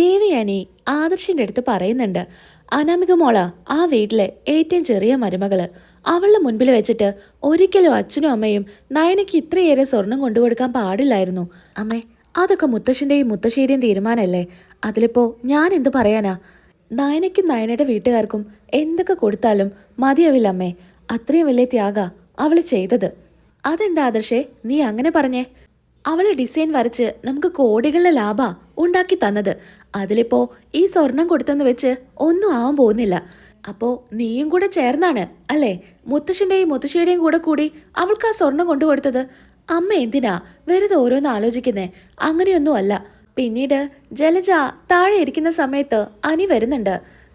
ദേവിയാനി ആദർശിന്റെ അടുത്ത് പറയുന്നുണ്ട് അനാമിക മോള ആ വീട്ടിലെ ഏറ്റവും ചെറിയ മരുമകൾ. അവളുടെ മുൻപിൽ വെച്ചിട്ട് ഒരിക്കലും അച്ഛനും അമ്മയും നയനയ്ക്ക് ഇത്രയേറെ സ്വർണം കൊണ്ടുകൊടുക്കാൻ പാടില്ലായിരുന്നു. അമ്മേ അതൊക്കെ മുത്തശ്ശന്റെയും മുത്തശ്ശേരിയും തീരുമാനമല്ലേ അതിലിപ്പോ ഞാൻ എന്ത് പറയാനാ? നയനയ്ക്കും നയനയുടെ വീട്ടുകാർക്കും എന്തൊക്കെ കൊടുത്താലും മതിയാവില്ല അമ്മേ. അത്രയും വലിയ ത്യാഗ അവൾ ചെയ്തത്. അതെന്താ ആദർശേ നീ അങ്ങനെ പറഞ്ഞേ? അവൾ ഡിസൈൻ വരച്ച് നമുക്ക് കോടികളുടെ ലാഭ. ഉണ്ടാക്കി തന്നത്. അതിലിപ്പോ ഈ സ്വർണം കൊടുത്തെന്ന് വെച്ച് ഒന്നും ആവാൻ പോകുന്നില്ല. അപ്പോ നീയും കൂടെ ചേർന്നാണ് അല്ലേ? മുത്തശ്ശിന്റെയും മുത്തശ്ശിയുടെയും കൂടെ കൂടി അവൾക്ക് ആ സ്വർണം കൊണ്ടുകൊടുത്തത്. അമ്മ എന്തിനാ? വെറുതെ ഓരോന്ന് ആലോചിക്കുന്നേ. അങ്ങനെയൊന്നും അല്ല. പിന്നീട് ജലജ താഴെ ഇരിക്കുന്ന സമയത്ത് അനി വരുന്നുണ്ട്.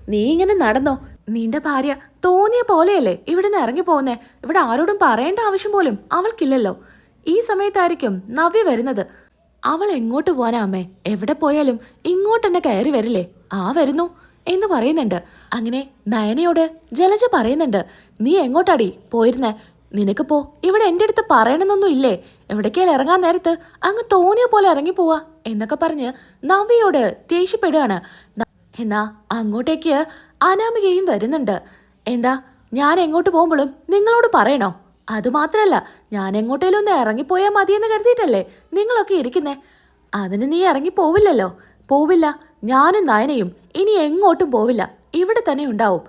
നീ ഇങ്ങനെ നടന്നോ? നിന്റെ ഭാര്യ തോന്നിയ പോലെയല്ലേ ഇവിടുന്ന് ഇറങ്ങി പോകുന്നേ? ഇവിടെ ആരോടും പറയേണ്ട ആവശ്യം പോലും അവൾക്കില്ലല്ലോ. ഈ സമയത്തായിരിക്കും നവ്യ വരുന്നത്. അവൾ എങ്ങോട്ട് പോവാനാ അമ്മേ? എവിടെ പോയാലും ഇങ്ങോട്ട് തന്നെ കയറി വരില്ലേ? ആ വരുന്നു എന്ന് പറയുന്നുണ്ട്. അങ്ങനെ നയനയോട് ജലജ പറയുന്നുണ്ട് നീ എങ്ങോട്ടാടി പോയിരുന്നേ? പോ. ഇവിടെ എന്റെ അടുത്ത് പറയണമെന്നൊന്നും ഇല്ലേ? എവിടേക്കാൽ ഇറങ്ങാൻ നേരത്ത് അങ്ങ് തോന്നിയ പോലെ ഇറങ്ങി പോവാ എന്നൊക്കെ പറഞ്ഞ് നവ്യയോട് ദേഷ്യപ്പെടുകയാണ്. എന്നാ അങ്ങോട്ടേക്ക് അനാമികയും വരുന്നുണ്ട്. എന്താ ഞാൻ എങ്ങോട്ട് പോകുമ്പോഴും നിങ്ങളോട് പറയണോ? അതുമാത്രല്ല ഞാൻ എങ്ങോട്ടേലും ഒന്ന് ഇറങ്ങിപ്പോയാൽ മതിയെന്ന് കരുതിയിട്ടല്ലേ നിങ്ങളൊക്കെ ഇരിക്കുന്നേ? അതിന് നീ ഇറങ്ങി പോവില്ലല്ലോ. പോവില്ല. ഞാനും നയനയും ഇനി എങ്ങോട്ടും പോവില്ല. ഇവിടെ തന്നെ ഉണ്ടാവും.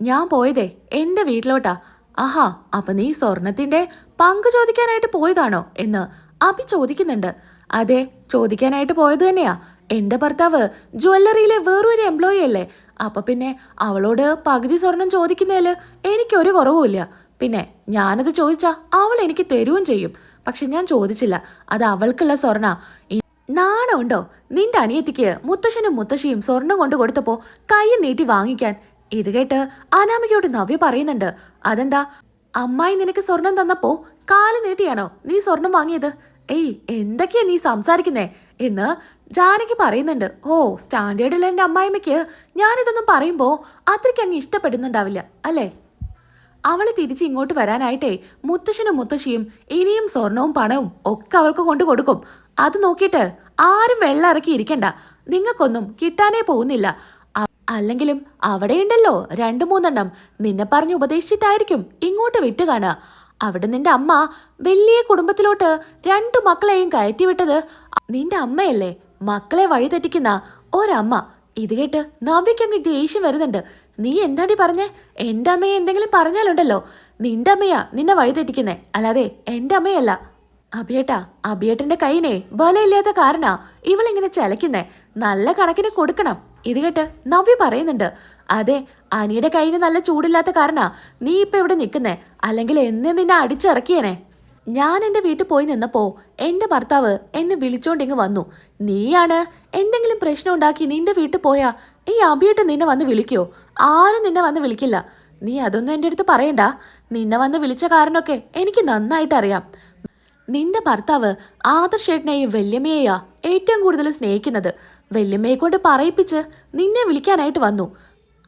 ഞാൻ പോയതേ എന്റെ വീട്ടിലോട്ടാ. ആഹാ അപ്പൊ നീ സ്വർണത്തിന്റെ പങ്ക് ചോദിക്കാനായിട്ട് പോയതാണോ എന്ന് അഭി ചോദിക്കുന്നുണ്ട്. അതെ ചോദിക്കാനായിട്ട് പോയത് തന്നെയാ. എന്റെ ഭർത്താവ് ജ്വല്ലറിയിലെ വേറൊരു എംപ്ലോയി അല്ലേ? അപ്പൊ പിന്നെ അവളോട് പകുതി സ്വർണം ചോദിക്കുന്നതിൽ എനിക്കൊരു കുറവുമില്ല. പിന്നെ ഞാനത് ചോദിച്ചാ അവൾ എനിക്ക് തരുകയും ചെയ്യും. പക്ഷെ ഞാൻ ചോദിച്ചില്ല. അത് അവൾക്കുള്ള സ്വർണ നാണമുണ്ടോ? നിന്റെ അനിയത്തിക്ക് മുത്തശ്ശനും മുത്തശ്ശിയും സ്വർണം കൊണ്ട് കൊടുത്തപ്പോ കൈ നീട്ടി വാങ്ങിക്കാൻ. ഇത് കേട്ട് അനാമികയോട് നവ്യ പറയുന്നുണ്ട്. അതെന്താ? അമ്മായി നിനക്ക് സ്വർണം തന്നപ്പോ കാൽ നീട്ടിയാണോ നീ സ്വർണം വാങ്ങിയത്? ഏയ് എന്തൊക്കെയാ നീ സംസാരിക്കുന്നേ? എന്ന് ജാനകി പറയുന്നുണ്ട്. ഓ സ്റ്റാൻഡേർഡിൽ എന്റെ അമ്മായിമ്മയ്ക്ക് ഞാനിതൊന്നും പറയുമ്പോ അത്രയ്ക്ക് അങ്ങ് ഇഷ്ടപ്പെടുന്നുണ്ടാവില്ല അല്ലേ? അവൾ തിരിച്ച് ഇങ്ങോട്ട് വരാനായിട്ടേ മുത്തശ്ശനും മുത്തശ്ശിയും ഇനിയും സ്വർണവും പണവും ഒക്കെ അവൾക്ക് കൊണ്ടു കൊടുക്കും. അത് നോക്കിയിട്ട് ആരും വെള്ളം ഇറക്കി ഇരിക്കണ്ട. നിങ്ങൾക്കൊന്നും കിട്ടാനേ പോകുന്നില്ല. അല്ലെങ്കിലും അവിടെയുണ്ടല്ലോ രണ്ടു മൂന്നെണ്ണം. നിന്നെ പറഞ്ഞ് ഉപദേശിച്ചിട്ടായിരിക്കും ഇങ്ങോട്ട് വിട്ടു കാണുക. അവിടെ നിന്റെ അമ്മ വലിയ കുടുംബത്തിലോട്ട് രണ്ടു മക്കളെയും കയറ്റി വിട്ടത് നിന്റെ അമ്മയല്ലേ? മക്കളെ വഴിതെറ്റിക്കുന്ന ഒരമ്മ. ഇത് കേട്ട് നവ്യക്കങ്ങ് ദേഷ്യം വരുന്നുണ്ട്. നീ എന്താടി പറഞ്ഞേ? എന്റെ അമ്മയെ എന്തെങ്കിലും പറഞ്ഞാലുണ്ടല്ലോ. നിന്റെ അമ്മയാ നിന്നെ വഴിതെറ്റിക്കുന്നേ അല്ലാതെ എന്റെ അമ്മയല്ല. അഭിയേട്ടാ അഭിയേട്ടന്റെ കൈനെ ബലമില്ലാത്ത കാരണാ ഇവളിങ്ങനെ ചലയ്ക്കുന്നേ. നല്ല കണക്കിന് കൊടുക്കണം. ഇത് കേട്ട് നവ്യ പറയുന്നുണ്ട്. അതെ അനിയുടെ കൈന് നല്ല ചൂടില്ലാത്ത കാരണാ നീ ഇപ്പൊ ഇവിടെ നിൽക്കുന്നേ. അല്ലെങ്കിൽ എന്നെ നിന്നെ അടിച്ചിറക്കിയേനെ. ഞാൻ എന്റെ വീട്ടിൽ പോയി നിന്നപ്പോ എന്റെ ഭർത്താവ് എന്നെ വിളിച്ചോണ്ട് ഇങ്ങ് വന്നു. നീയാണ്? എന്തെങ്കിലും പ്രശ്നം ഉണ്ടാക്കി നിന്റെ വീട്ടിൽ പോയാ ഈ അഭിയിട്ട് നിന്നെ വന്ന് വിളിക്കോ? ആരും നിന്നെ വന്ന് വിളിക്കില്ല. നീ അതൊന്നും എന്റെ അടുത്ത് പറയണ്ട. നിന്നെ വന്ന് വിളിച്ച കാരണമൊക്കെ എനിക്ക് നന്നായിട്ട് അറിയാം. നിന്റെ ഭർത്താവ് ആദർശേട്ടനെയും വല്യമ്മയെയാ ഏറ്റവും കൂടുതൽ സ്നേഹിക്കുന്നത്. വല്യമ്മയെ കൊണ്ട് പറയിപ്പിച്ച് നിന്നെ വിളിക്കാനായിട്ട് വന്നു.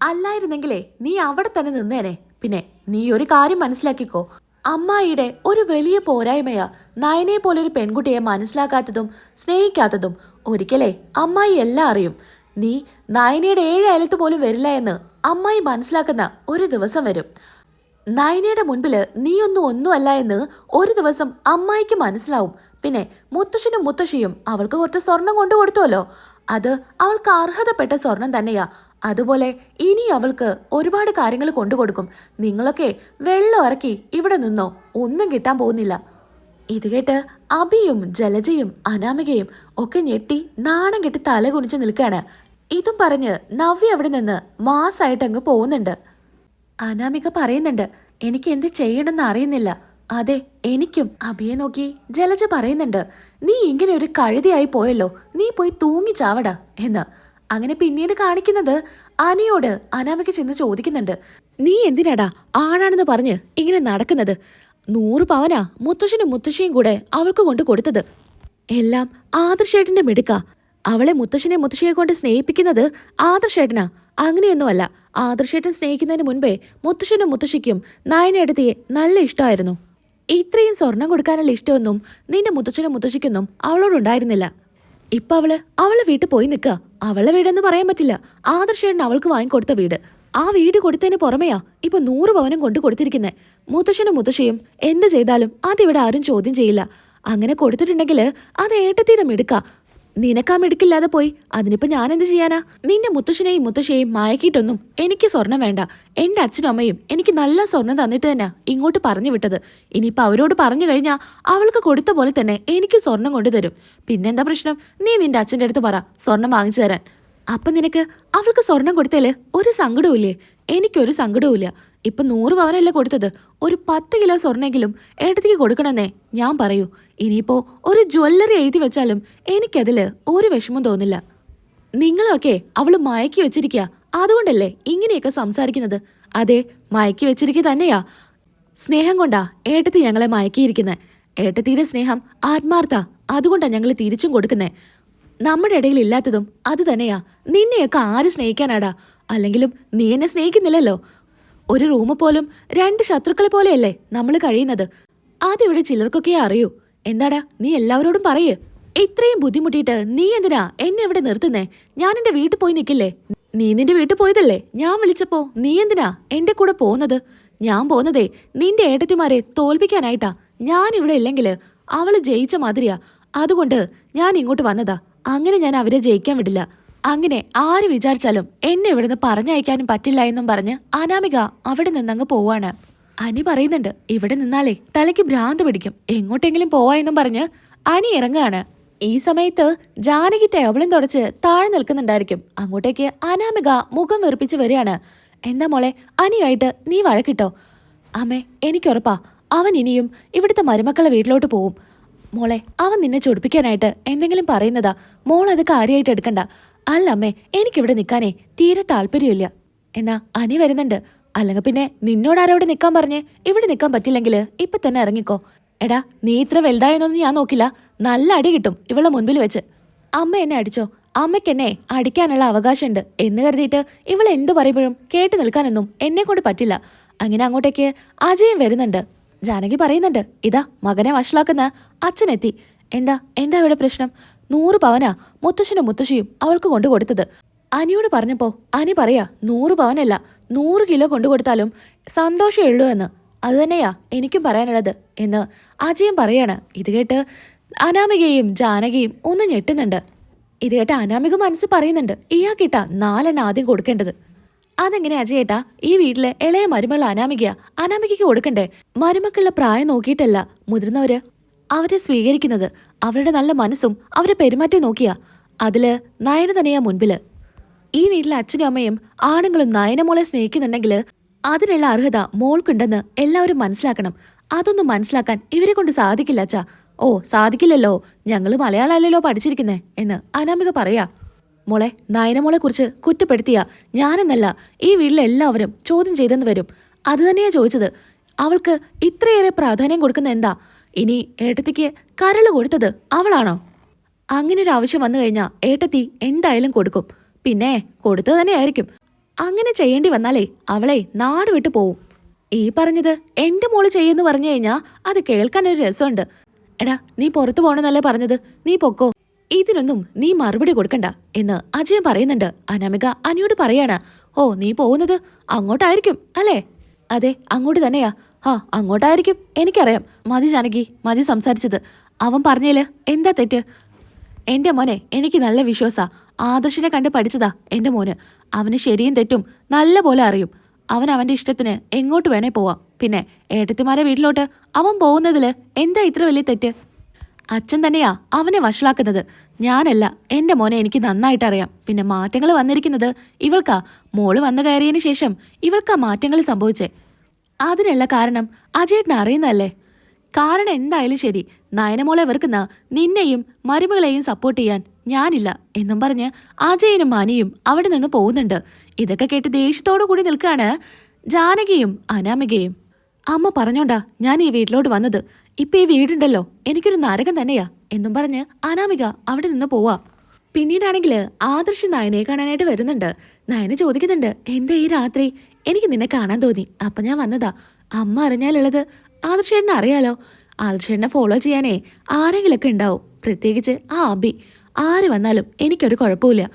അല്ലായിരുന്നെങ്കിലേ നീ അവിടെ തന്നെ നിന്നേനെ. പിന്നെ നീ ഒരു കാര്യം മനസ്സിലാക്കിക്കോ. അമ്മായിയുടെ ഒരു വലിയ പോരായ്മയാ നയനെ പോലൊരു പെൺകുട്ടിയെ മനസ്സിലാക്കാത്തതും സ്നേഹിക്കാത്തതും. ഒരിക്കലേ അമ്മായി എല്ലാം അറിയും. നീ നയനയുടെ ഏഴ് അയലത്ത് പോലും വരില്ല എന്ന് അമ്മായി മനസ്സിലാക്കുന്ന ഒരു ദിവസം വരും. നയനയുടെ മുൻപിൽ നീയൊന്നും ഒന്നുമല്ല എന്ന് ഒരു ദിവസം അമ്മായിക്ക് മനസ്സിലാവും. പിന്നെ മുത്തശ്ശനും മുത്തശ്ശിയും അവൾക്ക് കുറച്ച് സ്വർണം കൊണ്ടു കൊടുത്തുവല്ലോ. അത് അവൾക്ക് അർഹതപ്പെട്ട സ്വർണം തന്നെയാ. അതുപോലെ ഇനി അവൾക്ക് ഒരുപാട് കാര്യങ്ങൾ കൊണ്ടു കൊടുക്കും. നിങ്ങളൊക്കെ വെള്ളം ഇറക്കി ഇവിടെ നിന്നോ. ഒന്നും കിട്ടാൻ പോകുന്നില്ല. ഇത് കേട്ട് അബിയും ജലജയും അനാമികയും ഒക്കെ ഞെട്ടി നാണം കെട്ടി തല കുണിച്ച് നിൽക്കുകയാണ്. ഇതും പറഞ്ഞ് നവ്യ അവിടെ നിന്ന് മാസായിട്ടങ്ങ് പോകുന്നുണ്ട്. അനാമിക പറയുന്നുണ്ട് എനിക്ക് എന്ത് ചെയ്യണമെന്ന് അറിയുന്നില്ല. അതെ എനിക്കും. അഭിയെ നോക്കി ജലജ പറയുന്നുണ്ട് നീ ഇങ്ങനെ ഒരു കഴുതിയായി പോയല്ലോ നീ പോയി തൂങ്ങി ചാവടാ എന്ന്. അങ്ങനെ പിന്നീട് കാണിക്കുന്നത് അനിയോട് അനാമിക ചെന്ന് ചോദിക്കുന്നുണ്ട് നീ എന്തിനാടാ ആണാണെന്ന് പറഞ്ഞ് ഇങ്ങനെ നടക്കുന്നത്? നൂറ് പവനാ മുത്തശ്ശനും മുത്തശ്ശിയും കൂടെ അവൾക്ക് കൊണ്ട് കൊടുത്തത്. എല്ലാം ആദർശേട്ടന്റെ മിടുക്ക. അവളെ മുത്തശ്ശനെ മുത്തശ്ശിയെ കൊണ്ട് സ്നേഹിപ്പിക്കുന്നത് ആദർശേട്ടനാ. അങ്ങനെയൊന്നുമല്ല. ആദർശേട്ടൻ സ്നേഹിക്കുന്നതിന് മുൻപേ മുത്തശ്ശനും മുത്തശ്ശിക്കും നായനെടുത്തിയെ നല്ല ഇഷ്ടമായിരുന്നു. ഇത്രയും സ്വർണം കൊടുക്കാനുള്ള ഇഷ്ടമൊന്നും നിന്റെ മുത്തച്ഛനും മുത്തശ്ശിക്കൊന്നും അവളോടുണ്ടായിരുന്നില്ല. ഇപ്പൊ അവൾ അവളെ വീട്ടിൽ പോയി നിൽക്കുക അവളെ വീടെന്ന് പറയാൻ പറ്റില്ല. ആദർശേട്ടൻ അവൾക്ക് വാങ്ങിക്കൊടുത്ത വീട്. ആ വീട് കൊടുത്തതിന് പുറമെയാ ഇപ്പൊ നൂറ് പവനും കൊണ്ട് കൊടുത്തിരിക്കുന്നത് മുത്തശ്ശനും മുത്തശ്ശിയും എന്ത് ചെയ്താലും അതിവിടെ ആരും ചോദ്യം ചെയ്യില്ല. അങ്ങനെ കൊടുത്തിട്ടുണ്ടെങ്കിൽ അത് ഏട്ടത്തീരം മിടുക്ക. നിനക്കാ മിടുക്കില്ലാതെ പോയി. അതിനിപ്പോ ഞാൻ എന്ത് ചെയ്യാനാ? നിന്റെ മുത്തശ്ശനെയും മുത്തശ്ശയെയും മയക്കിയിട്ടൊന്നും എനിക്ക് സ്വർണം വേണ്ട. എന്റെ അച്ഛനും അമ്മയും എനിക്ക് നല്ല സ്വർണം തന്നിട്ട് തന്നെ ഇങ്ങോട്ട് പറഞ്ഞു വിട്ടത്. ഇനിയിപ്പോ അവരോട് പറഞ്ഞു കഴിഞ്ഞാ അവൾക്ക് കൊടുത്ത പോലെ തന്നെ എനിക്ക് സ്വർണം കൊണ്ടുതരും പിന്നെന്താ പ്രശ്നം? നീ നിന്റെ അച്ഛന്റെ അടുത്ത് പറ സ്വർണം വാങ്ങിച്ചു തരാൻ. അപ്പൊ നിനക്ക് അവൾക്ക് സ്വർണം കൊടുത്തേൽ ഒരു സങ്കടവും ഇല്ലേ എനിക്കൊരു സങ്കടവും ഇല്ല ഇപ്പൊ നൂറ് പവനല്ലേ കൊടുത്തത്? ഒരു പത്ത് കിലോ സ്വർണെങ്കിലും ഏട്ടത്തിക്ക് കൊടുക്കണമെന്നേ ഞാൻ പറയൂ. ഇനിയിപ്പോൾ ഒരു ജ്വല്ലറി എഴുതി വെച്ചാലും എനിക്കതിൽ ഒരു വിഷമം തോന്നില്ല. നിങ്ങളൊക്കെ അവൾ മയക്കി വെച്ചിരിക്കുക അതുകൊണ്ടല്ലേ ഇങ്ങനെയൊക്കെ സംസാരിക്കുന്നത്? അതെ മയക്കി വെച്ചിരിക്കുക തന്നെയാ. സ്നേഹം കൊണ്ടാ ഏട്ടത്തി ഞങ്ങളെ മയക്കിയിരിക്കുന്നത് ഏട്ടത്തിയുടെ സ്നേഹം ആത്മാർത്ഥ. അതുകൊണ്ടാണ് ഞങ്ങൾ തിരിച്ചും കൊടുക്കുന്നത് നമ്മുടെ ഇടയിൽ ഇല്ലാത്തതും അത് തന്നെയാ. നിന്നെയൊക്കെ ആര് സ്നേഹിക്കാനാടാ? അല്ലെങ്കിലും നീ എന്നെ സ്നേഹിക്കുന്നില്ലല്ലോ. ഒരു റൂമ് പോലും രണ്ട് ശത്രുക്കളെ പോലെയല്ലേ നമ്മൾ കഴിയുന്നത്? അതിവിടെ ചിലർക്കൊക്കെ അറിയൂ. എന്താടാ നീ എല്ലാവരോടും പറയേ. ഇത്രയും ബുദ്ധിമുട്ടിയിട്ട് നീ എന്തിനാ എന്നെ ഇവിടെ നിർത്തുന്നേ? ഞാൻ എന്റെ വീട്ടിൽ പോയി നിൽക്കില്ലേ? നീ നിന്റെ വീട്ടിൽ പോയതല്ലേ? ഞാൻ വിളിച്ചപ്പോ നീ എന്തിനാ എന്റെ കൂടെ പോകുന്നത് ഞാൻ പോകുന്നതേ നിന്റെ ഏട്ടത്തിമാരെ തോൽപ്പിക്കാനായിട്ടാ. ഞാൻ ഇവിടെ ഇല്ലെങ്കിൽ അവൾ ജയിച്ച മാതിരിയാ. അതുകൊണ്ട് ഞാൻ ഇങ്ങോട്ട് വന്നതാ. അങ്ങനെ ഞാൻ അവരെ ജയിക്കാൻ വിടില്ല. അങ്ങനെ ആര് വിചാരിച്ചാലും എന്നെ ഇവിടുന്ന് പറഞ്ഞയക്കാനും പറ്റില്ല എന്നും പറഞ്ഞ് അനാമിക അവിടെ നിന്നങ്ങ് പോവാണ്. അനി പറയുന്നുണ്ട് ഇവിടെ നിന്നാലേ തലയ്ക്ക് ഭ്രാന്ത് പിടിക്കും. എങ്ങോട്ടെങ്കിലും പോവാ എന്നും പറഞ്ഞ് അനി ഇറങ്ങുകയാണ് ഈ സമയത്ത് ജാനകി ടേബിളും തുടച്ച് താഴെ നിൽക്കുന്നുണ്ടായിരിക്കും. അങ്ങോട്ടേക്ക് അനാമിക മുഖം വെറുപ്പിച്ച് വരികയാണ്. എന്താ മോളെ അനിയായിട്ട് നീ വഴക്കിട്ടോ? അമ്മേ എനിക്കുറപ്പാ. അവൻ ഇനിയും ഇവിടുത്തെ മരുമക്കളെ വീട്ടിലോട്ട് പോവും. മോളെ അവൻ നിന്നെ ചൊടിപ്പിക്കാനായിട്ട് എന്തെങ്കിലും പറയുന്നതാ. മോൾ അത് കാര്യമായിട്ട് എടുക്കണ്ട. അല്ല അമ്മേ എനിക്കിവിടെ നിൽക്കാനേ തീരെ താല്പര്യമില്ല. എന്നാ അനി വരുന്നുണ്ട്. അല്ലെങ്കിൽ പിന്നെ നിന്നോട് ആരോടെ നിൽക്കാൻ പറഞ്ഞേ? ഇവിടെ നിൽക്കാൻ പറ്റില്ലെങ്കിൽ ഇപ്പൊ തന്നെ ഇറങ്ങിക്കോ. എടാ നീ ഇത്ര വലുതായെന്നൊന്നും ഞാൻ നോക്കില്ല. നല്ല അടി കിട്ടും ഇവളെ മുൻപിൽ വെച്ച്. അമ്മ എന്നെ അടിച്ചോ? അമ്മയ്ക്ക് എന്നെ അടിക്കാനുള്ള അവകാശമുണ്ട്. എന്ന് കരുതിയിട്ട് ഇവൾ എന്തു പറയുമ്പോഴും കേട്ട് നിൽക്കാനൊന്നും എന്നെ കൊണ്ട് പറ്റില്ല. അങ്ങനെ അങ്ങോട്ടേക്ക് അജയൻ വരുന്നുണ്ട്. ജാനകി പറയുന്നുണ്ട് ഇതാ മകനെ വഷളാക്കുന്ന അച്ഛനെത്തി എന്താ എന്താ ഇവിടെ പ്രശ്നം? നൂറ് പവനാ മുത്തശ്ശനും മുത്തശ്ശിയും അവൾക്ക് കൊണ്ടു കൊടുത്തത്. അനിയോട് പറഞ്ഞപ്പോ അനി പറയാ നൂറ് പവനല്ല നൂറ് കിലോ കൊണ്ടു കൊടുത്താലും സന്തോഷമേ ഉള്ളൂ എന്ന്. അത് തന്നെയാ എനിക്കും പറയാനുള്ളത് എന്ന് അജയൻ പറയാണ്. ഇത് കേട്ട് അനാമികയും ജാനകിയും ഒന്ന് ഞെട്ടുന്നുണ്ട്. ഇത് കേട്ട് അനാമിക മനസ്സ് പറയുന്നുണ്ട് ഇയാൾക്കിട്ടാ നാലെണ്ണം ആദ്യം കൊടുക്കേണ്ടത്. അതെങ്ങനെ അജയേട്ടാ? ഈ വീട്ടിലെ ഇളയ മരുമകൾ അനാമികയാ. അനാമികയ്ക്ക് കൊടുക്കണ്ടേ? മരുമക്കളുടെ പ്രായം നോക്കിയിട്ടല്ല. മുതിർന്നവര് അവരെ സ്വീകരിക്കുന്നത് അവരുടെ നല്ല മനസ്സും അവരെ പെരുമാറ്റം നോക്കിയാ. അതിൽ നയന തന്നെയാ മുൻപിൽ. ഈ വീട്ടിലെ അച്ഛനും അമ്മയും ആണുങ്ങളും നയനമോളെ സ്നേഹിക്കുന്നുണ്ടെങ്കിൽ അതിനുള്ള അർഹത മോൾക്കുണ്ടെന്ന് എല്ലാവരും മനസ്സിലാക്കണം. അതൊന്നും മനസ്സിലാക്കാൻ ഇവരെ കൊണ്ട് സാധിക്കില്ല അച്ഛാ. ഓ സാധിക്കില്ലല്ലോ. ഞങ്ങൾ മലയാളമല്ലല്ലോ പഠിച്ചിരിക്കുന്നേ എന്ന് അനാമിക പറയാ. മോളെ നയനമോളെ കുറിച്ച് കുറ്റപ്പെടുത്തിയ ഞാനെന്നല്ല ഈ വീട്ടിലെ എല്ലാവരും ചോദ്യം ചെയ്തെന്ന് വരും. അത് തന്നെയാ ചോദിച്ചത്. അവൾക്ക് ഇത്രയേറെ പ്രാധാന്യം കൊടുക്കുന്ന എന്താ? ഇനി ഏട്ടത്തിക്ക് കരൾ കൊടുത്തത് അവളാണോ? അങ്ങനെ ഒരു ആവശ്യം വന്നു കഴിഞ്ഞാൽ ഏട്ടത്തി എന്തായാലും കൊടുക്കും. പിന്നെ കൊടുത്തത് തന്നെയായിരിക്കും. അങ്ങനെ ചെയ്യേണ്ടി വന്നാലേ അവളെ നാട് വിട്ടു പോവും. ഈ പറഞ്ഞത് എന്റെ മോൾ ചെയ്യുന്നു പറഞ്ഞു കഴിഞ്ഞാൽ അത് കേൾക്കാൻ ഒരു രസമുണ്ട്. എടാ നീ പുറത്തു പോകണമെന്നല്ലേ പറഞ്ഞത്? നീ പൊക്കോ. ഇതിനൊന്നും നീ മറുപടി കൊടുക്കണ്ട എന്ന് അജയൻ പറയുന്നുണ്ട്. അനാമിക അനിയോട് പറയാണ്. ഓ നീ പോകുന്നത് അങ്ങോട്ടായിരിക്കും അല്ലേ? അതെ അങ്ങോട്ട് തന്നെയാ. ഹാ അങ്ങോട്ടായിരിക്കും. എനിക്കറിയാം. മതി ജാനകി മതി സംസാരിച്ചത്. അവൻ പറഞ്ഞേൽ എന്താ തെറ്റ്? എന്റെ മോനെ എനിക്ക് നല്ല വിശ്വാസാ. ആദർശിനെ കണ്ട് പഠിച്ചതാ എന്റെ മോന്. അവന് ശരിയും തെറ്റും നല്ല പോലെ അറിയും. അവൻ അവന്റെ ഇഷ്ടത്തിന് എങ്ങോട്ട് വേണേ പോവാം. പിന്നെ ഏട്ടത്തിമാരെ വീട്ടിലോട്ട് അവൻ പോകുന്നതിൽ എന്താ ഇത്ര വലിയ തെറ്റ്? അച്ഛൻ തന്നെയാ അവനെ വഷളാക്കുന്നത്. ഞാനല്ല എന്റെ മോനെ എനിക്ക് നന്നായിട്ട് അറിയാം പിന്നെ മാറ്റങ്ങൾ വന്നിരിക്കുന്നത് ഇവൾക്കാ. മോൾ വന്നു കയറിയതിന് ശേഷം ഇവൾക്കാ മാറ്റങ്ങൾ സംഭവിച്ചേ. അതിനുള്ള കാരണം. അജയേട്ടന് അറിയുന്നതല്ലേ? കാരണം എന്തായാലും ശരി. നയനമോളെ വെറുക്കുന്ന നിന്നെയും മരുമകളെയും സപ്പോർട്ട് ചെയ്യാൻ ഞാനില്ല എന്നും പറഞ്ഞ് അജയനും മനിയും അവിടെ നിന്ന് പോകുന്നുണ്ട്. ഇതൊക്കെ കേട്ട് ദേഷ്യത്തോടു കൂടി നിൽക്കുകയാണ് ജാനകിയും അനാമികയും. അമ്മ പറഞ്ഞോണ്ടാ ഞാൻ ഈ വീട്ടിലോട്ട് വന്നത്. ഇപ്പൊ ഈ വീടുണ്ടല്ലോ. എനിക്കൊരു നരകം തന്നെയാ എന്നും പറഞ്ഞ് അനാമിക അവിടെ നിന്ന് പോവാ. പിന്നീടാണെങ്കിൽ ആദർശ് നയനെ കാണാനായിട്ട് വരുന്നുണ്ട്. നയന ചോദിക്കുന്നുണ്ട് എന്താ ഈ രാത്രി? എനിക്ക് നിന്നെ കാണാൻ തോന്നി. അപ്പൊ ഞാൻ വന്നതാ. അമ്മ അറിഞ്ഞാലുള്ളത് ആദർശേട്ടനെ അറിയാലോ. ആദർശേട്ടനെ ഫോളോ ചെയ്യാനേ ആരെങ്കിലൊക്കെ ഉണ്ടാവും. പ്രത്യേകിച്ച് ആ അബി. ആര് വന്നാലും എനിക്കൊരു കുഴപ്പമില്ല.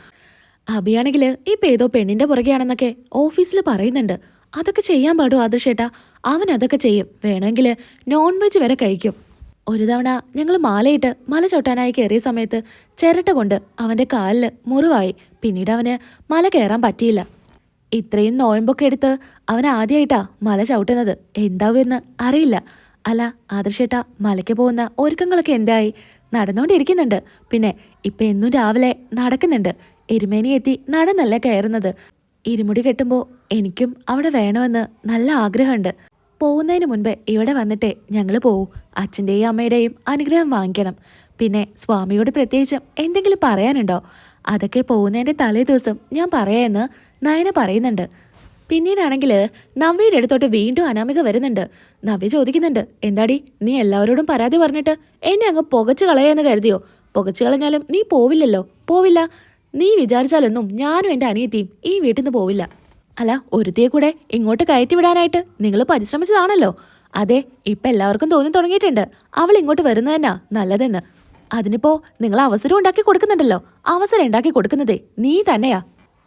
അബിയാണെങ്കിൽ ഇപ്പം ഏതോ പെണ്ണിന്റെ പുറകെയാണെന്നൊക്കെ ഓഫീസിൽ പറയുന്നുണ്ട്. അതൊക്കെ ചെയ്യാൻ പാടും ആദർശേട്ടാ അവൻ അതൊക്കെ ചെയ്യും. വേണമെങ്കിൽ നോൺ വെജ് വരെ കഴിക്കും. ഒരു തവണ ഞങ്ങൾ മാലയിട്ട് മല ചവിട്ടാനായി കയറിയ സമയത്ത് ചിരട്ട കൊണ്ട് അവന്റെ കാലിൽ മുറിവായി. പിന്നീട് അവന് മല കയറാൻ പറ്റിയില്ല. ഇത്രയും നോയമ്പൊക്കെ എടുത്ത് അവൻ ആദ്യമായിട്ടാ മല ചവിട്ടുന്നത്. എന്താവുമെന്ന് അറിയില്ല. അല്ല ആദർശേട്ട മലയ്ക്ക് പോകുന്ന ഒരുക്കങ്ങളൊക്കെ എന്തായി? നടന്നുകൊണ്ടിരിക്കുന്നുണ്ട് പിന്നെ ഇപ്പം എന്നും രാവിലെ നടക്കുന്നുണ്ട്. എരുമേനി എത്തി നടന്നല്ല കയറുന്നത്. ഇരുമുടി കെട്ടുമ്പോൾ എനിക്കും അവിടെ വേണമെന്ന് നല്ല ആഗ്രഹമുണ്ട്. പോകുന്നതിന് മുൻപ് ഇവിടെ വന്നിട്ട് ഞങ്ങൾ പോവും. അച്ഛന്റെയും അമ്മയുടെയും അനുഗ്രഹം വാങ്ങിക്കണം. പിന്നെ സ്വാമിയോട് പ്രത്യേകിച്ചും എന്തെങ്കിലും പറയാനുണ്ടോ? അതൊക്കെ പോകുന്നതിന്റെ തലേ ദിവസം ഞാൻ പറയാമെന്ന് നയന പറയുന്നുണ്ട്. പിന്നീടാണെങ്കിൽ നവ്യയുടെ അടുത്തോട്ട് വീണ്ടും അനാമിക വരുന്നുണ്ട്. നവ്യ ചോദിക്കുന്നുണ്ട് എന്താടി നീ എല്ലാവരോടും പരാതി പറഞ്ഞിട്ട് എന്നെ അങ്ങ് പുകച്ചു കളയാന്ന് കരുതിയോ? പുകച്ചു കളഞ്ഞാലും നീ പോവില്ലല്ലോ? പോവില്ല. നീ വിചാരിച്ചാലൊന്നും ഞാനും എന്റെ അനിയത്തിയും ഈ വീട്ടിൽ നിന്ന് പോവില്ല. അല്ല ഒരുത്തിയെ കൂടെ ഇങ്ങോട്ട് കയറ്റി വിടാനായിട്ട് നിങ്ങൾ പരിശ്രമിച്ചതാണല്ലോ. അതെ ഇപ്പം എല്ലാവർക്കും തോന്നി തുടങ്ങിയിട്ടുണ്ട്. അവൾ ഇങ്ങോട്ട് വരുന്നത് തന്നാ നല്ലതെന്ന്. അതിനിപ്പോൾ നിങ്ങൾ അവസരം ഉണ്ടാക്കി കൊടുക്കുന്നുണ്ടല്ലോ. അവസരം ഉണ്ടാക്കി കൊടുക്കുന്നതേ നീ തന്നെയാ.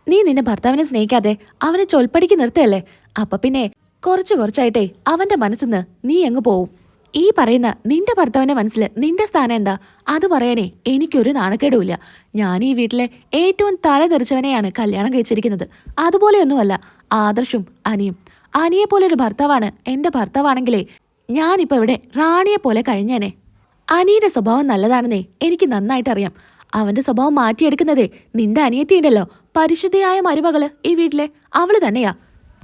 നീ നിന്റെ ഭർത്താവിനെ സ്നേഹിക്കാതെ അവനെ ചൊൽപ്പടിക്ക് നിർത്തുകയല്ലേ? അപ്പൊ പിന്നെ കുറച്ചു കുറച്ചായിട്ടേ അവന്റെ മനസ്സിന്ന് നീ അങ്ങ് പോവും. ഈ പറയുന്ന നിന്റെ ഭർത്താവിന്റെ മനസ്സിൽ നിന്റെ സ്ഥാനം എന്താ? അത് പറയാനേ എനിക്കൊരു നാണക്കേടുമില്ല. ഞാൻ ഈ വീട്ടിലെ ഏറ്റവും തല തെറിച്ചവനെയാണ് കല്യാണം കഴിച്ചിരിക്കുന്നത്. അതുപോലെയൊന്നുമല്ല ആദർശും അനിയും. അനിയെ പോലെ ഒരു ഭർത്താവാണ് എന്റെ ഭർത്താവാണെങ്കിലേ ഞാനിപ്പോ ഇവിടെ റാണിയെ പോലെ കഴിഞ്ഞേനെ. അനിയുടെ സ്വഭാവം നല്ലതാണെന്നേ എനിക്ക് നന്നായിട്ട് അറിയാം അവന്റെ സ്വഭാവം മാറ്റിയെടുക്കുന്നതേ നിന്റെ അനിയത്തിയുണ്ടല്ലോ. പരിശുദ്ധിയായ മരുമകൾ ഈ വീട്ടിലെ അവൾ തന്നെയാ.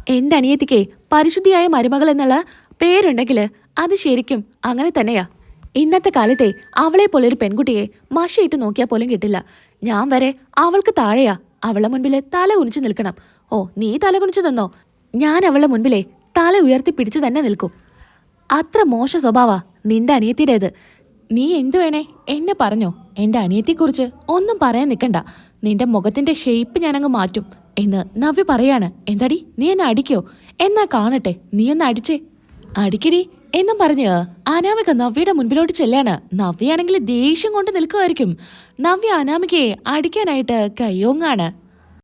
എന്റെ അനിയത്തിക്കേ പരിശുദ്ധിയായ മരുമകൾ എന്നുള്ള പേരുണ്ടെങ്കിൽ അത് ശരിക്കും അങ്ങനെ തന്നെയാ. ഇന്നത്തെ കാലത്തെ അവളെ പോലെ ഒരു പെൺകുട്ടിയെ മഷയിട്ട് നോക്കിയാൽ പോലും കിട്ടില്ല. ഞാൻ വരെ അവൾക്ക് താഴെയാ. അവളെ മുൻപിൽ തല കുനിച്ചു നിൽക്കണം. ഓ നീ തല കുനിച്ചു നിന്നോ? ഞാൻ അവളെ മുൻപിലെ തല ഉയർത്തി പിടിച്ചു തന്നെ നിൽക്കും. അത്ര മോശ സ്വഭാവാ നിന്റെ അനിയത്തിയുടേത്. നീ എന്തു വേണേ എന്നെ പറഞ്ഞോ. എന്റെ അനിയത്തിയെക്കുറിച്ച് ഒന്നും പറയാൻ നിൽക്കണ്ട. നിന്റെ മുഖത്തിന്റെ ഷേപ്പ് ഞാനങ്ങ് മാറ്റും എന്ന് നവ്യ പറയാണ്. എന്താടി നീ എന്നെ അടിക്കോ? എന്നാ കാണട്ടെ നീ ഒന്ന് അടിച്ചേ. അടിക്കടി എന്നും പറഞ്ഞ് അനാമിക നവ്യയുടെ മുൻപിലോട്ട് ചെല്ലാണ്. നവ്യയാണെങ്കിൽ ദേഷ്യം കൊണ്ട് നിൽക്കുമായിരിക്കും. നവ്യ അനാമികയെ അടിക്കാനായിട്ട് കയ്യോങ്ങാണ്.